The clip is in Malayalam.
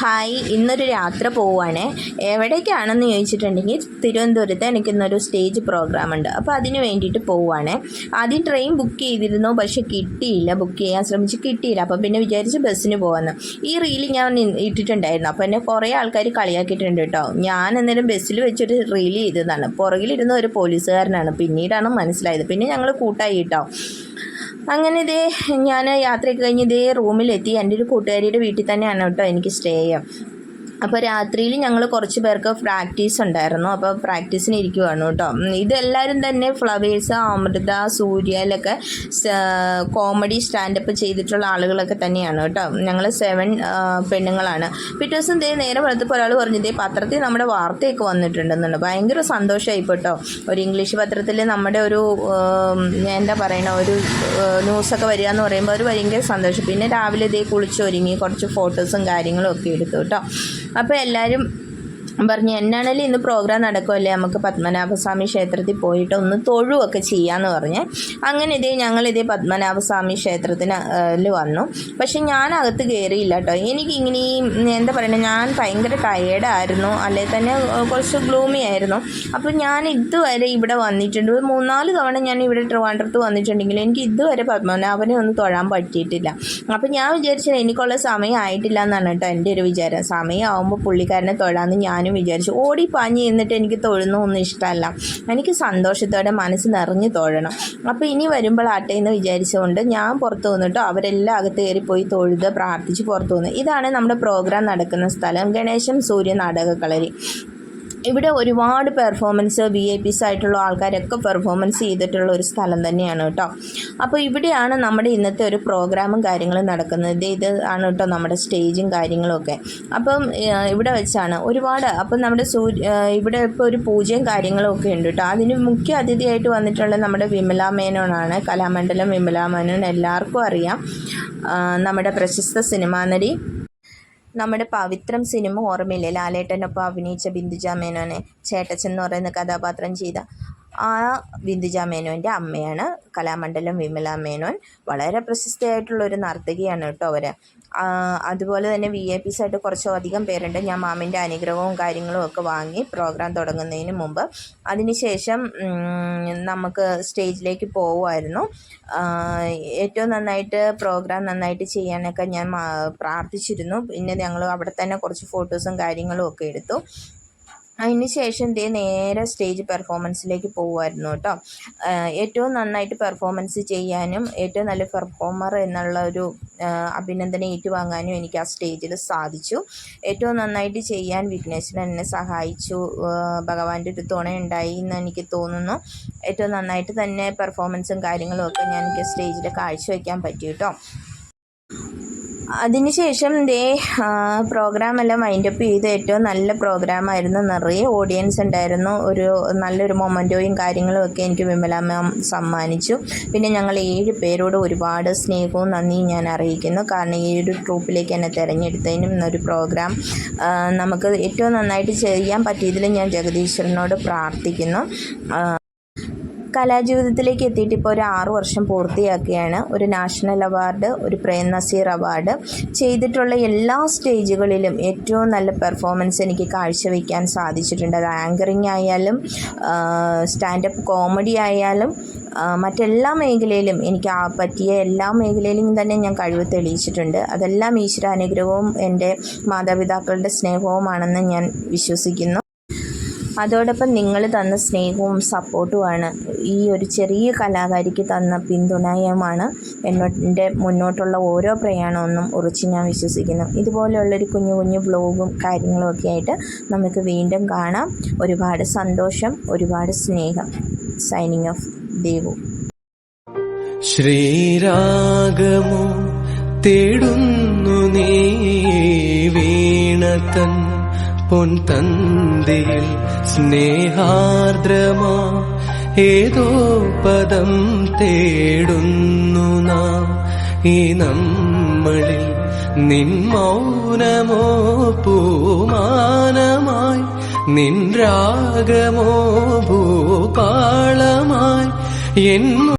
ഹായ് ഇന്നൊരു യാത്ര പോവുകയാണേ എവിടേക്കാണെന്ന് ചോദിച്ചിട്ടുണ്ടെങ്കിൽ തിരുവനന്തപുരത്ത് എനിക്കിന്നൊരു സ്റ്റേജ് പ്രോഗ്രാം ഉണ്ട് അപ്പോൾ അതിന് വേണ്ടിയിട്ട് പോവുകയാണേ ആദ്യം ട്രെയിൻ ബുക്ക് ചെയ്തിരുന്നു പക്ഷേ കിട്ടിയില്ല. ബുക്ക് ചെയ്യാൻ ശ്രമിച്ച് കിട്ടിയില്ല. അപ്പോൾ പിന്നെ വിചാരിച്ച് ബസ്സിന് പോകാമെന്ന് ഈ റീൽ ഞാൻ ഇട്ടിട്ടുണ്ടായിരുന്നു. അപ്പോൾ എന്നെ കുറേ ആൾക്കാർ കളിയാക്കിയിട്ടുണ്ട് കേട്ടോ. ഞാൻ അന്നേരം ബസ്സിൽ വെച്ചൊരു റീൽ ചെയ്തതാണ്. പുറകിലിരുന്ന ഒരു പോലീസുകാരനാണ്. പിന്നീടാണ് മനസ്സിലായത്. പിന്നെ ഞങ്ങൾ കൂട്ടായി കേട്ടോ. അങ്ങനെ ഇതേ ഞാൻ യാത്രയൊക്കെ കഴിഞ്ഞ് ഇതേ റൂമിലെത്തി. എന്റെ ഒരു കൂട്ടുകാരിയുടെ വീട്ടിൽ തന്നെയാണ് കേട്ടോ എനിക്ക് സ്റ്റേ ചെയ്യാം അപ്പോൾ രാത്രിയിൽ ഞങ്ങൾ കുറച്ച് പേർക്ക് പ്രാക്ടീസ് ഉണ്ടായിരുന്നു. അപ്പോൾ പ്രാക്ടീസിന് ഇരിക്കുവാണ് കേട്ടോ. ഇതെല്ലാവരും തന്നെ ഫ്ലവേഴ്സ് അമൃത സൂര്യയിലൊക്കെ കോമഡി സ്റ്റാൻഡപ്പ് ചെയ്തിട്ടുള്ള ആളുകളൊക്കെ തന്നെയാണ് കേട്ടോ. ഞങ്ങൾ സെവൻ പെണ്ണുങ്ങളാണ്. പിറ്റേ ദിവസം ദേ നേരെ വെളുത്തപ്പോൾ ഒരാൾ പറഞ്ഞു ദേ പത്രത്തിൽ നമ്മുടെ വാർത്തയൊക്കെ വന്നിട്ടുണ്ടെന്നുണ്ട്. ഭയങ്കര സന്തോഷമായി കേട്ടോ. ഒരു ഇംഗ്ലീഷ് പത്രത്തിൽ നമ്മുടെ ഒരു എന്താ പറയണ ഒരു ന്യൂസൊക്കെ വരിക എന്ന് പറയുമ്പോൾ ഒരു ഭയങ്കര സന്തോഷം. പിന്നെ രാവിലെ ഇതേ കുളിച്ചൊരുങ്ങി കുറച്ച് ഫോട്ടോസും കാര്യങ്ങളും ഒക്കെ എടുത്തു കേട്ടോ. അപ്പോൾ എല്ലാവരും പറഞ്ഞു എന്നാണേലും ഇന്ന് പ്രോഗ്രാം നടക്കുമല്ലേ നമുക്ക് പത്മനാഭസ്വാമി ക്ഷേത്രത്തിൽ പോയിട്ട് ഒന്ന് തൊഴുവൊക്കെ ചെയ്യാമെന്ന് പറഞ്ഞ്. അങ്ങനെ ഇതേ ഞങ്ങൾ ഇതേ പത്മനാഭസ്വാമി ക്ഷേത്രത്തിന് വന്നു. പക്ഷെ ഞാൻ അകത്ത് കയറിയില്ല കേട്ടോ എനിക്ക് ഇങ്ങനെ ഈ എന്താ പറയുക ഞാൻ ഭയങ്കര ടയേർഡായിരുന്നു അല്ലെ തന്നെ കുറച്ച് ഗ്ലൂമി ആയിരുന്നു. അപ്പോൾ ഞാൻ ഇതുവരെ ഇവിടെ വന്നിട്ടുണ്ട്. മൂന്നാൽ തവണ ഞാൻ ഇവിടെ ട്രിവാൻഡ്രത്ത് വന്നിട്ടുണ്ടെങ്കിൽ എനിക്ക് ഇതുവരെ പത്മനാഭനെ ഒന്ന് തൊഴാൻ പറ്റിയിട്ടില്ല. അപ്പോൾ ഞാൻ വിചാരിച്ചത് എനിക്കുള്ള സമയം ആയിട്ടില്ല എന്നാണ് കേട്ടോ എന്റെ ഒരു വിചാരം. സമയമാകുമ്പോൾ പുള്ളിക്കാരനെ തൊഴാമെന്ന് ഞാനും വിചാരിച്ചു ഓടി പാഞ്ഞ് എന്നിട്ട് എനിക്ക് തൊഴുന്നൊന്നും ഇഷ്ടമല്ല എനിക്ക് സന്തോഷത്തോടെ മനസ്സ് നിറഞ്ഞ് തൊഴണം. അപ്പോൾ ഇനി വരുമ്പോൾ ആട്ടെ എന്ന് വിചാരിച്ചുകൊണ്ട് ഞാൻ പുറത്ത് വന്നിട്ടോ അവരെല്ലാം അകത്ത് കയറി പോയി തൊഴുത് പ്രാർത്ഥിച്ച് പുറത്ത് വന്നു. ഇതാണ് നമ്മുടെ പ്രോഗ്രാം നടക്കുന്ന സ്ഥലം. ഗണേശം സൂര്യ നാടക കളരി ഇവിടെ ഒരുപാട് പെർഫോമൻസ് വി ഐ പീസ് ആയിട്ടുള്ള ആൾക്കാരൊക്കെ പെർഫോമൻസ് ചെയ്തിട്ടുള്ള ഒരു സ്ഥലം തന്നെയാണ് കേട്ടോ. അപ്പോൾ ഇവിടെയാണ് നമ്മുടെ ഇന്നത്തെ ഒരു പ്രോഗ്രാമും കാര്യങ്ങളും നടക്കുന്നത്. ഇത് ആണ് കേട്ടോ നമ്മുടെ സ്റ്റേജും കാര്യങ്ങളൊക്കെ അപ്പം ഇവിടെ വെച്ചാണ് ഒരുപാട് അപ്പം നമ്മുടെ സൂര്യ ഇവിടെ ഇപ്പോൾ ഒരു പൂജയും കാര്യങ്ങളും ഒക്കെ ഉണ്ട് കേട്ടോ. അതിന് മുഖ്യ അതിഥിയായിട്ട് വന്നിട്ടുള്ള നമ്മുടെ വിമല മേനോനാണ് കലാമണ്ഡലം വിമല മേനോൻ എല്ലാവർക്കും അറിയാം. നമ്മുടെ പ്രശസ്ത സിനിമാ നടി നമ്മുടെ പവിത്രം സിനിമ ഓർമ്മയില്ലേ? ലാലേട്ടനൊപ്പം അഭിനയിച്ച ബിന്ദുജ മേനോനെ ചേട്ടച്ചൻ എന്ന് പറയുന്ന കഥാപാത്രം ചെയ്ത ആ ബിന്ദുജ മേനോന്റെ അമ്മയാണ്. കലാമണ്ഡലം വിമല മേനോൻ. വളരെ പ്രശസ്തയായിട്ടുള്ള ഒരു നർത്തകിയാണ് കേട്ടോ അവർ അതുപോലെ തന്നെ വി ഐ പിസ് ആയിട്ട് കുറച്ചോ അധികം പേരുണ്ട്. ഞാൻ മാമിന്റെ അനുഗ്രഹവും കാര്യങ്ങളും ഒക്കെ വാങ്ങി പ്രോഗ്രാം തുടങ്ങുന്നതിന് മുമ്പ്. അതിനുശേഷം നമുക്ക് സ്റ്റേജിലേക്ക് പോവുമായിരുന്നു. ഏറ്റവും നന്നായിട്ട് പ്രോഗ്രാം നന്നായിട്ട് ചെയ്യാനൊക്കെ ഞാൻ പ്രാർത്ഥിച്ചിരുന്നു. പിന്നെ ഞങ്ങൾ അവിടെ തന്നെ കുറച്ച് ഫോട്ടോസും കാര്യങ്ങളും ഒക്കെ എടുത്തു. അതിന് ശേഷം ദേ നേരെ സ്റ്റേജ് പെർഫോമൻസിലേക്ക് പോകുമായിരുന്നു കേട്ടോ. ഏറ്റവും നന്നായിട്ട് പെർഫോമൻസ് ചെയ്യാനും ഏറ്റവും നല്ല പെർഫോമർ എന്നുള്ള ഒരു അഭിനന്ദനം ഏറ്റുവാങ്ങാനും എനിക്ക് ആ സ്റ്റേജിൽ സാധിച്ചു. ഏറ്റവും നന്നായിട്ട് ചെയ്യാൻ വിഘ്നേശ്വരൻ എന്നെ സഹായിച്ചു. ഭഗവാന്റെ ഒരു തുണയുണ്ടായി എന്ന് എനിക്ക് തോന്നുന്നു. ഏറ്റവും നന്നായിട്ട് തന്നെ പെർഫോമൻസും കാര്യങ്ങളും ഒക്കെ ഞാൻ എനിക്ക് സ്റ്റേജിൽ കാഴ്ചവെക്കാൻ പറ്റി കേട്ടോ. അതിനുശേഷം ദേ പ്രോഗ്രാം എല്ലാം വൈൻഡപ്പ് ചെയ്ത് ഏറ്റവും നല്ല പ്രോഗ്രാമായിരുന്നു നിറയെ ഓഡിയൻസ് ഉണ്ടായിരുന്നു. ഒരു നല്ലൊരു മൊമെന്റോയും കാര്യങ്ങളും ഒക്കെ എനിക്ക് വിമല മാം സമ്മാനിച്ചു. പിന്നെ ഞങ്ങൾ ഏഴ് പേരോട് ഒരുപാട് സ്നേഹവും നന്ദിയും ഞാൻ അറിയിക്കുന്നു. കാരണം ഈ ഒരു ട്രൂപ്പിലേക്ക് എന്നെ തിരഞ്ഞെടുത്തതിനും ഒരു പ്രോഗ്രാം നമുക്ക് ഏറ്റവും നന്നായിട്ട് ചെയ്യാൻ പറ്റിയതിൽ ഞാൻ ജഗദീശ്വരനോട് പ്രാർത്ഥിക്കുന്നു. കലാജീവിതത്തിലേക്ക് എത്തിയിട്ട് ഇപ്പോൾ ഒരു ആറു വർഷം പൂർത്തിയാക്കിയാണ് ഒരു നാഷണൽ അവാർഡ് ഒരു പ്രേം നസീർ അവാർഡ്. ചെയ്തിട്ടുള്ള എല്ലാ സ്റ്റേജുകളിലും ഏറ്റവും നല്ല പെർഫോമൻസ് എനിക്ക് കാഴ്ചവെക്കാൻ സാധിച്ചിട്ടുണ്ട്. അത് ആങ്കറിങ് ആയാലും സ്റ്റാൻഡപ്പ് കോമഡി ആയാലും മറ്റെല്ലാ മേഖലയിലും എനിക്ക് ആ പറ്റിയ എല്ലാ മേഖലയിലും തന്നെ ഞാൻ കഴിവ് തെളിയിച്ചിട്ടുണ്ട്. അതെല്ലാം ഈശ്വരാനുഗ്രഹവും എന്റെ മാതാപിതാക്കളുടെ സ്നേഹവുമാണെന്ന് ഞാൻ വിശ്വസിക്കുന്നു. അതോടൊപ്പം നിങ്ങൾ തന്ന സ്നേഹവും സപ്പോർട്ടുമാണ് ഈ ഒരു ചെറിയ കലാകാരിക്ക് തന്ന പിന്തുണയുമാണ് എന്റെ മുന്നോട്ടുള്ള ഓരോ പ്രയാണമൊന്നും ഉറച്ച് ഞാൻ വിശ്വസിക്കുന്നു. ഇതുപോലെയുള്ളൊരു കുഞ്ഞു കുഞ്ഞു വ്ലോഗും കാര്യങ്ങളും ഒക്കെ ആയിട്ട് നമുക്ക് വീണ്ടും കാണാം. ഒരുപാട് സന്തോഷം ഒരുപാട് സ്നേഹം. സൈനിങ് ഓഫ് ദേവു ശ്രീരാഗമോ തേടുന്നു നീ വീണതൻ പൊൻതന്തിയിൽ സ്നേഹാർദ്രമാ ഏതോ പദം തേടുന്നു നാം. ഈ നമ്മളിൽ നിൻ മൗനമോ പൂമാനമായി നിൻ രാഗമോ ഭൂപാളമായി എൻ